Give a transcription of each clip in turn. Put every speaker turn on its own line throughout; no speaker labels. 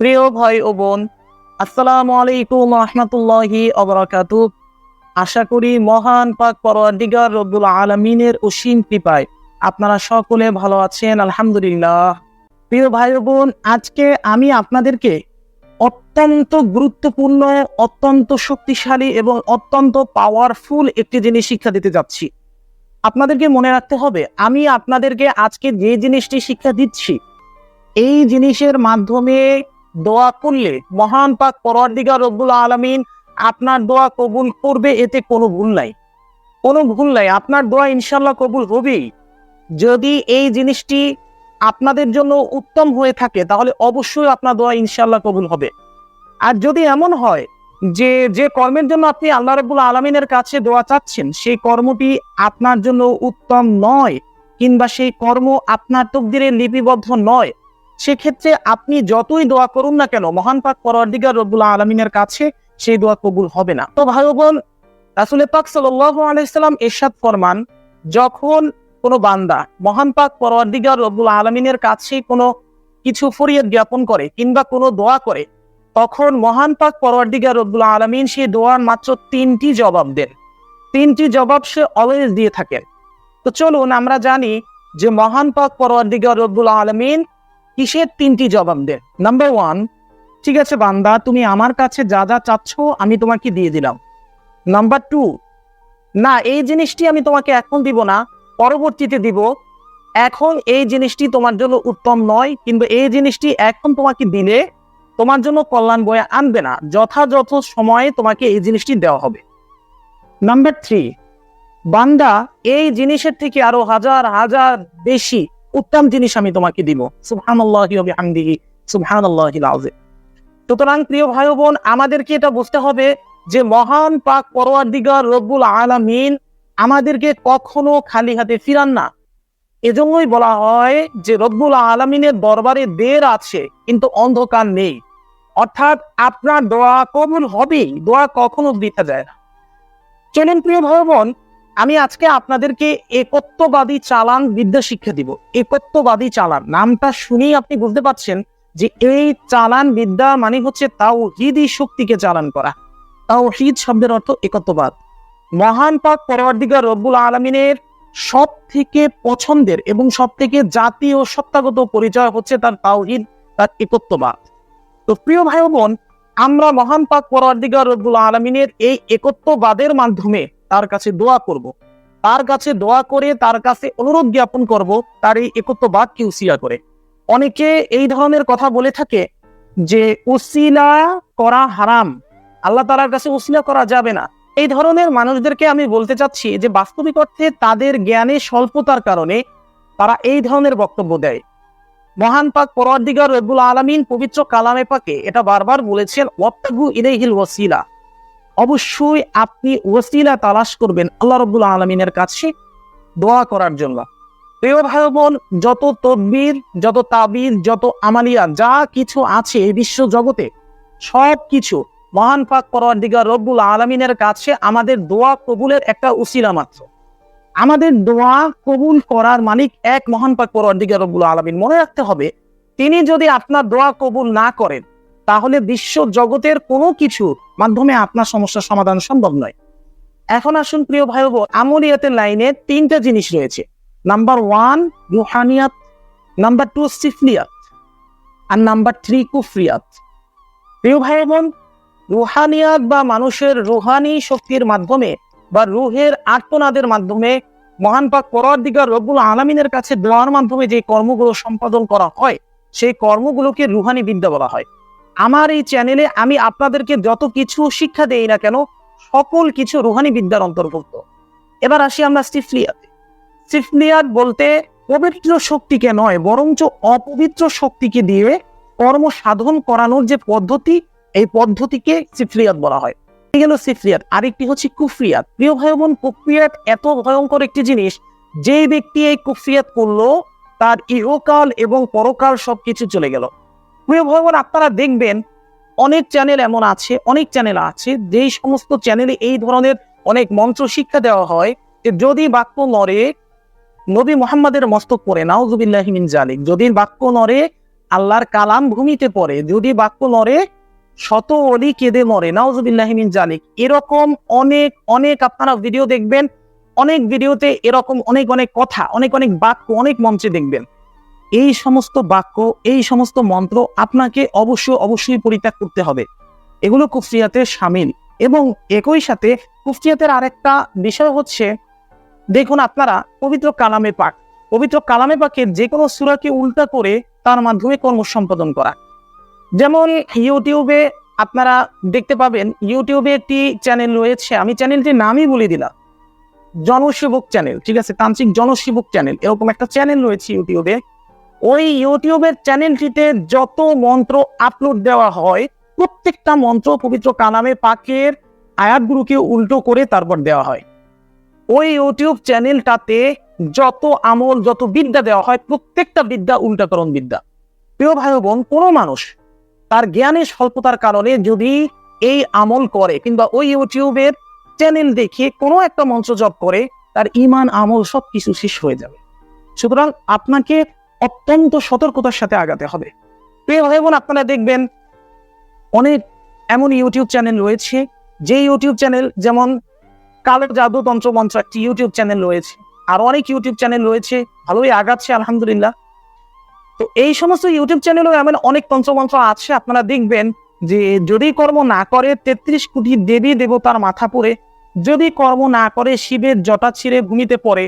প্রিয় ভাই ও বোন, আসসালামু আলাইকুম রহমতুল্লাহি অবরাকাত আশা করি মহান পাক পরওয়ারদিগার রব্বুল আলমিনের অসীম কৃপায় আপনারা সকলে ভালো আছেন, আলহামদুলিল্লাহ। প্রিয় ভাই বোন, আজকে আমি আপনাদেরকে অত্যন্ত গুরুত্বপূর্ণ, অত্যন্ত শক্তিশালী এবং অত্যন্ত পাওয়ারফুল একটি জিনিস শিক্ষা দিতে যাচ্ছি। আপনাদেরকে মনে রাখতে হবে, আমি আপনাদেরকে আজকে যে জিনিসটি শিক্ষা দিচ্ছি, এই জিনিসের মাধ্যমে দোয়া করলে মহান পাক পরওয়ারদিগার রব্বুল আলামিন আপনার দোয়া কবুল করবে, এতে কোনো ভুল নাই। কোনো ভুল নাই। আপনার দোয়া ইনশাল্লাহ কবুল হবেই। যদি এই জিনিসটি আপনাদের জন্য উত্তম হয়ে থাকে, তাহলে অবশ্যই আপনার দোয়া ইনশাল্লাহ কবুল হবে। আর যদি এমন হয় যে যে কর্মের জন্য আপনি আল্লাহ রব্বুল আলমিনের কাছে দোয়া চাচ্ছেন, সেই কর্মটি আপনার জন্য উত্তম নয়, কিংবা সেই কর্ম আপনার তকদিরে লিপিবদ্ধ নয় সেক্ষেত্রে আপনি যতই দোয়া করুন না কেন, মহান পাক পরওয়ারদিগার রব্বুল আলমিনের কাছে সেই দোয়া কবুল হবে না। তো ভাই বোন রাসুল পাক সাল্লাম এরশাদ ফরমান, যখন কোনো বান্দা মহান পাক পরওয়ারদিগার রব্বুল আলমিনের কাছে কোনো কিছু ফরিয়াদ জ্ঞাপন করে কিংবা কোনো দোয়া করে, তখন মহান পাক পরওয়ারদিগার রব্বুল আলমিন সেই দোয়ার মাত্র তিনটি জবাব দেন। তিনটি জবাব সে অলওয়েজ দিয়ে থাকেন। তো চলুন আমরা জানি যে মহান পাক পরওয়ারদিগার রব্বুল আলমিন কিসের তিনটি জবাব দে নাম্বার ওয়ান ঠিক আছে বান্দা, তুমি আমার কাছে যা যা চাচ্ছ আমি তোমাকে দিয়ে দিলাম। নাম্বার টু না, এই জিনিসটি আমি তোমাকে এখন দিব না, পরবর্তীতে দিব। এখন এই জিনিসটি তোমার জন্য উত্তম নয়, কিন্তু এই জিনিসটি এখন তোমাকে দিলে তোমার জন্য কল্যাণ বয়ে আনবে না। যথাযথ সময়ে তোমাকে এই জিনিসটি দেওয়া হবে। নাম্বার থ্রি বান্দা, এই জিনিসের থেকে আরও হাজার হাজার বেশি উত্তম জিনিস আমি তোমাকে দিব। সুতরাং প্রিয় ভাই বোন আমাদেরকে এটা বুঝতে হবে যে মহান পাক পরওয়ারদিগার রব্বুল আলামিন আমাদেরকে কখনো খালি হাতে ফিরান না। এজন্যই বলা হয় যে রব্বুল আলামিনের দরবারে দের আছে, কিন্তু অন্ধকার নেই। অর্থাৎ আপনার দোয়া কবুল হবেই, দোয়া কখনো দিতে যায় না। চলেন প্রিয় ভাই বোন আমি আজকে আপনাদেরকে একত্ববাদী চালান বিদ্যা শিক্ষা দিব। একত্ববাদী চালান। নামটা শুনেই আপনি বুঝতে পারছেন যে এই চালান বিদ্যা মানে হচ্ছে তাও হিদি শক্তিকে চালান করা। তাও হিদ শব্দের অর্থ একত্ববাদ। মহান পাক পরওয়ার্দিগার রব্বুল আলমিনের সব থেকে পছন্দের এবং সব থেকে জাতীয় সত্তাগত পরিচয় হচ্ছে তার তাওহিদ, তার একত্ববাদ। তো প্রিয় ভাই বোন, আমরা মহান পাক পরওয়ার্দিগার রব্বুল আলমিনের এই একত্ববাদের মাধ্যমে তার কাছে দোয়া করব। তার কাছে দোয়া করে তার কাছে অনুরোধ জ্ঞাপন করব, তার এই একত্ববাদকে উসিলা করে। অনেকে এই ধরনের কথা বলে থাকে যে, উসিলা করা হারাম। আল্লাহ তালার কাছে উসিলা করা যাবে না। এই ধরনের মানুষদেরকে আমি বলতে চাচ্ছি যে, বাস্তবিক অর্থে তাদের জ্ঞানে স্বল্পতার কারণে তারা এই ধরনের বক্তব্য দেয়। মহান পাক পরদিগার রব্বুল আলমিন পবিত্র কালামে পাকে এটা বারবার বলেছেন ওয়াত্তাগু ইলাইহিল ওয়াসিলা। অবশ্যই আপনি ওসিলা তালাশ করবেন আল্লাহ রব্বুল আলমিনের কাছে দোয়া করার জন্য। প্রিয় ভাই বোন যত তদবির, যত তাবির, যত আমালিয়া, যা কিছু আছে এই বিশ্ব জগতে, সব কিছু মহান পাক পরদিগার রব্বুল আলমিনের কাছে আমাদের দোয়া কবুলের একটা উসিলা মাত্র। আমাদের দোয়া কবুল করার মালিক এক মহান পাক পরদিগার রব্বুল আলমিন। মনে রাখতে হবে, তিনি যদি আপনার দোয়া কবুল না করেন তাহলে বিশ্ব জগতের কোনো কিছু মাধ্যমে আপনার সমস্যার সমাধান সম্ভব নয়। এখন আসুন প্রিয় ভাই বোন আমলিয়াতের লাইনে তিনটা জিনিস রয়েছে। নাম্বার ওয়ান, রুহানিয়াত। নাম্বার টু, সিফলিয়াত। আর নাম্বার থ্রি, কুফরিয়াত। প্রিয় ভাই বোন রুহানিয়াত বা মানুষের রুহানি শক্তির মাধ্যমে বা রুহের আত্মনাদের মাধ্যমে মহান পাক পরাদিগার রব্বুল আলমিনের কাছে দোয়ার মাধ্যমে যে কর্মগুলো সম্পাদন করা হয়, সেই কর্মগুলোকে রুহানি বিদ্যা বলা হয়। আমার এই চ্যানেলে আমি আপনাদেরকে যত কিছু শিক্ষা দেই না কেন, সকল কিছু রুহানি বিদ্যার অন্তর্ভুক্ত। এবার আসি আমরা সিফলিয়াতে সিফলিয়াত বলতে পবিত্র শক্তিকে নয়, বরঞ্চ অপবিত্র শক্তিকে দিয়ে কর্ম সাধন করানোর যে পদ্ধতি, এই পদ্ধতিকে সিফলিয়াত বলা হয়। গেল সিফলিয়াত আরেকটি হচ্ছে কুফরিয়াত। প্রিয় ভাই বোন কুফরিয়াত এত ভয়ঙ্কর একটি জিনিস যে ব্যক্তি এই কুফরিয়াত করল, তার ইহকাল এবং পরকাল সবকিছু চলে গেল। প্রিয় ভগবান, আপনারা দেখবেন অনেক চ্যানেল এমন আছে, অনেক চ্যানেল আছে যেই সমস্ত চ্যানেলে এই ধরনের অনেক মন্ত্র শিক্ষা দেওয়া হয়, যে যদি বাক্য নড়ে, নবী মোহাম্মদের মস্তক পরে নাউজুবিল্লাহিমিন জালিক, যদি বাক্য নড়ে, আল্লাহর কালাম ভূমিতে পড়ে, যদি বাক্য নড়ে, শত অলি কেঁদে মরে নাউজুবিল্লাহিমিন জালিক, এরকম অনেক অনেক আপনারা ভিডিও দেখবেন, অনেক ভিডিওতে এরকম অনেক অনেক কথা, অনেক অনেক বাক্য, অনেক মঞ্চে দেখবেন। এই সমস্ত বাক্য, এই সমস্ত মন্ত্র আপনাকে অবশ্যই অবশ্যই পরিত্যাগ করতে হবে। এগুলো কুফরিয়াতে সামিল এবং একই সাথে কুফরিয়াতের আরেকটা বিষয় হচ্ছে, দেখুন আপনারা, পবিত্র কালামে পাক। পবিত্র কালামে পাকের যে কোনো সুরাকে উল্টা করে তার মাধ্যমে কর্ম সম্পাদন করা। যেমন ইউটিউবে আপনারা দেখতে পাবেন, ইউটিউবে একটি চ্যানেল রয়েছে, আমি চ্যানেলটির নামই বলে দিলাম। জনসেবক চ্যানেল, ঠিক আছে? তান্ত্রিক জনসেবক চ্যানেল, এরকম একটা চ্যানেল রয়েছে ইউটিউবে। ওই ইউটিউবের চ্যানেলটিতে যত মন্ত্র আপলোড দেওয়া হয়, প্রত্যেকটা মন্ত্র পবিত্র কালামে পাকের আয়াতগুলোকে উল্টো করে তারপর দেওয়া হয়। ওই ইউটিউব চ্যানেলটাতে যত আমল, যত বিদ্যা দেওয়া হয়, প্রত্যেকটা বিদ্যা উল্টাকরণ বিদ্যা। প্রিয় ভাই বোন কোনো মানুষ তার জ্ঞানের স্বল্পতার কারণে যদি এই আমল করে কিংবা ওই ইউটিউবের চ্যানেল দেখে কোনো একটা মন্ত্র জপ করে, তার ইমান, আমল সব কিছু শেষ হয়ে যাবে। সুতরাং আপনাকে অত্যন্ত সতর্কতার সাথে আগাতে হবে। প্রিয় ভাই বোন আপনারা দেখবেন অনেক এমন ইউটিউব চ্যানেল রয়েছে, যে ইউটিউব চ্যানেল যেমন কালো জাদু তন্ত্র মন্ত্র একটি ইউটিউব চ্যানেল রয়েছে, আর অনেক ইউটিউব চ্যানেল রয়েছে, ভালোই আগাচ্ছে, আলহামদুলিল্লাহ। তো এই সমস্ত ইউটিউব চ্যানেলও এমন অনেক তন্ত্রমন্ত্র আছে, আপনারা দেখবেন যে যদি কর্ম না করে, তেত্রিশ কোটি দেবী দেবতার মাথা পড়ে, যদি কর্ম না করে, শিবের জটা ছিঁড়ে ভূমিতে পড়ে,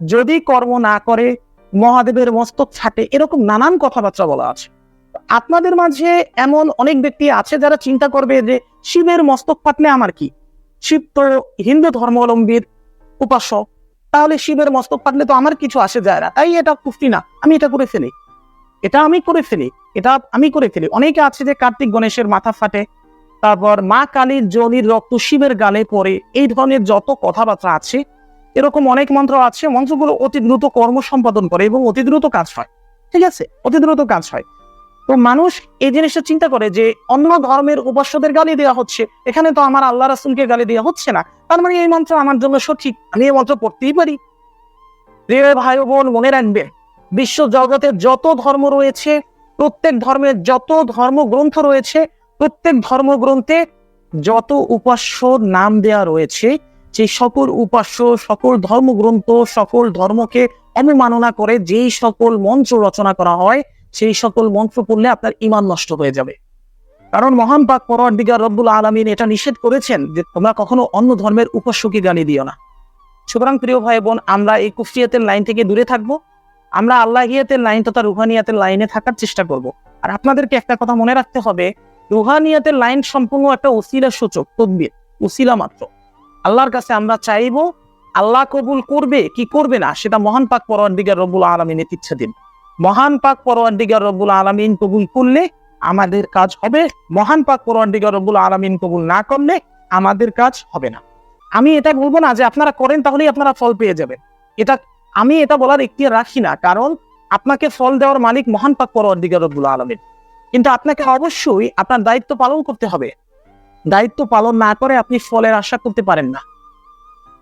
যদি কর্ম না করে মহাদেবের মস্তক ফাটে এরকম নানান কথাবার্তা বলা আছে। আপনাদের মাঝে এমন অনেক ব্যক্তি আছে যারা চিন্তা করবে যে, শিবের মস্তক ফাটলে আমার কি? শিব তো হিন্দু ধর্মাবলম্বীর উপাস্য, তাহলে শিবের মস্তক ফাটলে তো আমার কিছু আসে যায় না। তাই এটা কুফতি না, আমি এটা করে ফেলি। এটা আমি করে ফেলি, এটা আমি করে ফেলি। অনেকে আছে যে কার্তিক গণেশের মাথা ফাটে, তারপর মা কালীর জলির রক্ত শিবের গালে পড়ে, এই ধরনের যত কথাবার্তা আছে এরকম অনেক মন্ত্র আছে, মন্ত্রগুলো অতি দ্রুত কর্ম সম্পাদন করে এবং অতি দ্রুত কাজ হয়। ঠিক আছে? অতি দ্রুত কাজ হয়। তো মানুষ এই জিনিসটা চিন্তা করে যে, অন্য ধর্মের উপাস্যদের গালি দেওয়া হচ্ছে। এখানে তো আমার আল্লাহ রাসুলকে গালি দেওয়া হচ্ছে না। তার মানে এই মন্ত্র আমার জন্য সঠিক। আমি এই মন্ত্র পড়তেই পারি। প্রিয় ভাই বোন, মনে রাখবে, বিশ্ব জগতে যত ধর্ম রয়েছে, প্রত্যেক ধর্মের যত ধর্মগ্রন্থ রয়েছে, প্রত্যেক ধর্মগ্রন্থে যত উপাস্য নাম দেয়া রয়েছে সেই সকল উপাস্য, সকল ধর্মগ্রন্থ, সকল ধর্মকে অনুমাননা করে, যেই সকল মঞ্চ রচনা করা হয়, সেই সকল মন্ত্র পড়লে আপনার ইমান নষ্ট হয়ে যাবে। কারণ মহান পাক পরদিগার রব্বুল আলমিন এটা নিষেধ করেছেন যে তোমরা কখনো অন্য ধর্মের উপাস্যকে গালি দিও না। সুতরাং প্রিয় ভাই বোন আমরা এই কুফরিয়াতের লাইন থেকে দূরে থাকব। আমরা আল্লাহিয়াতের লাইন তথা রুহানিয়াতের লাইনে থাকার চেষ্টা করব। আর আপনাদেরকে একটা কথা মনে রাখতে হবে, রুহানিয়াতের লাইন সম্পূর্ণ একটা ওসিলা সূচক, তদ্বির ওসিলা মাত্র। আল্লাহর কাছে আমরা চাইব, আল্লাহ কবুল করবে, কি করবে না, সেটা মহান পাক পরওয়ারদিগার রব্বুল আলমিনের ইচ্ছা দিন। মহান পাক পরওয়ারদিগার রব্বুল আলমিন কবুল করলে আমাদের কাজ হবে, মহান পাক পরওয়ারদিগার রব্বুল আলমিন কবুল না করলে আমাদের কাজ হবে না। আমি এটা বলব না যে আপনারা করেন তাহলেই আপনারা ফল পেয়ে যাবেন। এটা আমি এটা বলার একটি রাখি না, কারণ আপনাকে ফল দেওয়ার মালিক মহান পাক পরওয়ারদিগার রব্বুল আলমিন। কিন্তু আপনাকে অবশ্যই আপনার দায়িত্ব পালন করতে হবে। দায়িত্ব পালন না করে আপনি ফলের আশা করতে পারেন না।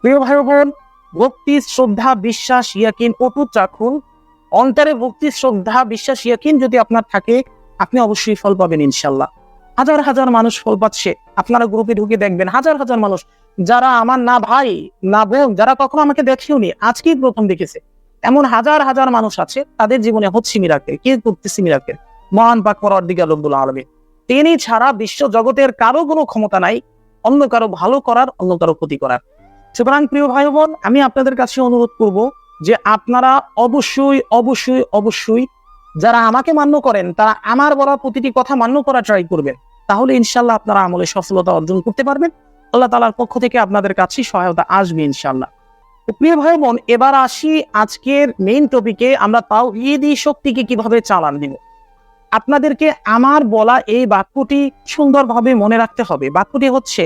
প্রিয় ভাই বোন, ভক্তি, শ্রদ্ধা, বিশ্বাস, ইয়াকিন, অটুট রাখুন। অন্তরে ভক্তি, শ্রদ্ধা, বিশ্বাস, ইয়াকিন যদি আপনার থাকে, আপনি অবশ্যই ফল পাবেন ইনশাল্লাহ। হাজার হাজার মানুষ ফল পাচ্ছে, আপনারা গ্রুপে ঢুকে দেখবেন। হাজার হাজার মানুষ, যারা আমার না ভাই, না বোন, যারা কখনো আমাকে দেখেওনি, আজকেই প্রথম দেখেছে। এমন হাজার হাজার মানুষ আছে, তাদের জীবনে হচ্ছে মিরাকেল কে করতেছে মিরাকেল মহান পাক পরার দিকে রব্বুল আলমী তিনি ছাড়া বিশ্ব জগতের কারও কোনো ক্ষমতা নাই, অন্য কারও ভালো করার, অন্য কারও ক্ষতি করার। সুতরাং প্রিয় ভাই বোন আমি আপনাদের কাছে অনুরোধ করব যে আপনারা অবশ্যই অবশ্যই অবশ্যই যারা আমাকে মান্য করেন, তারা আমার বলা প্রতিটি কথা মান্য করা ট্রাই করবেন। তাহলে ইনশাল্লাহ আপনারা আমলে সফলতা অর্জন করতে পারবেন। আল্লাহ তালার পক্ষ থেকে আপনাদের কাছে সহায়তা আসবে ইনশাল্লাহ প্রিয় ভাই বোন এবার আসি আজকের মেইন টপিকে আমরা তাও শক্তিকে কীভাবে চালান দিব? আপনাদেরকে আমার বলা এই বাক্যটি সুন্দরভাবে মনে রাখতে হবে। বাক্যটি হচ্ছে,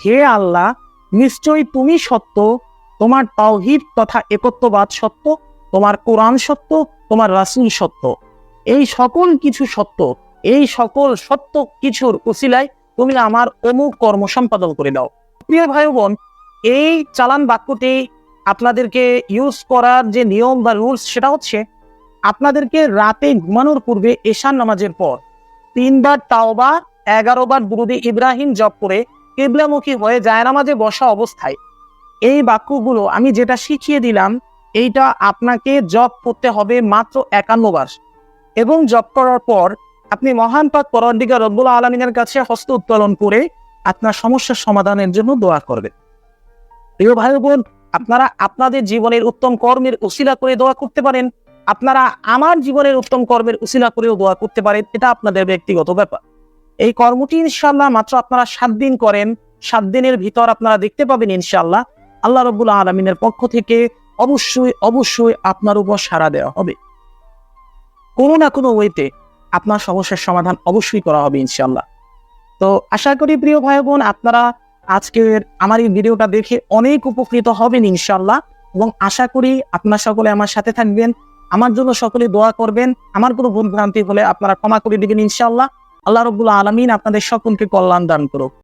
হে আল্লাহ, নিশ্চয়ই তুমি সত্য, তোমার তাওহিদ তথা একত্ববাদ সত্য, তোমার কোরআন সত্য, তোমার রাসুল সত্য। এই সকল কিছু সত্য, এই সকল সত্য কিছুর উসিলায় তুমি আমার অমুক কর্ম সম্পাদন করে দাও। প্রিয় ভাই বোন এই চালান বাক্যটি আপনাদেরকে ইউজ করার যে নিয়ম বা রুলস সেটা হচ্ছে আপনাদেরকে রাতে ঘুমানোর পূর্বে এশান নামাজের পর তিনবার তাওবা এগারো বার দুরুদে ইব্রাহিম জপ করে কেবলামুখী হয়ে জায়নামাজে বসা অবস্থায়। এই বাক্যগুলো আমি যেটা শিখিয়ে দিলাম, এইটা আপনাকে জপ করতে হবে মাত্র একান্ন বার। এবং জপ করার পর আপনি মহান পাক পরদিগা রব্বুল আলমিনের কাছে হস্ত উত্তোলন করে আপনার সমস্যার সমাধানের জন্য দোয়া করবেন। প্রিয় ভাই বোন আপনারা আপনাদের জীবনের উত্তম কর্মের উশিলা করে দোয়া করতে পারেন। আপনারা আমার জীবনের উত্তম কর্মের উশিলা করেও দোয়া করতে পারেন, এটা আপনাদের ব্যক্তিগত ব্যাপার। এই কর্মটি ইনশাল্লাহ মাত্র আপনারা সাত দিন করেন, সাত দিনের ভিতর আপনারা দেখতে পাবেন ইনশাল্লাহ আল্লাহ রব্বুল আলমিনের পক্ষ থেকে অবশ্যই অবশ্যই আপনার উপর সাড়া দেওয়া হবে। কোনো না কোনো ওয়েতে আপনার সমস্যার সমাধান অবশ্যই করা হবে ইনশাল্লাহ তো আশা করি প্রিয় ভাই বোন আপনারা আজকের আমার এই ভিডিওটা দেখে অনেক উপকৃত হবেন ইনশাল্লাহ এবং আশা করি আপনারা সকলে আমার সাথে থাকবেন। আমার জন্য সকলে দোয়া করবেন। আমার কোনো ভুল ভ্রান্তি হলে আপনারা ক্ষমা করে দিবেন ইনশাল্লাহ আল্লাহ রবুল্লা আলমিন আপনাদের সকলকে কল্যাণ দান করুক।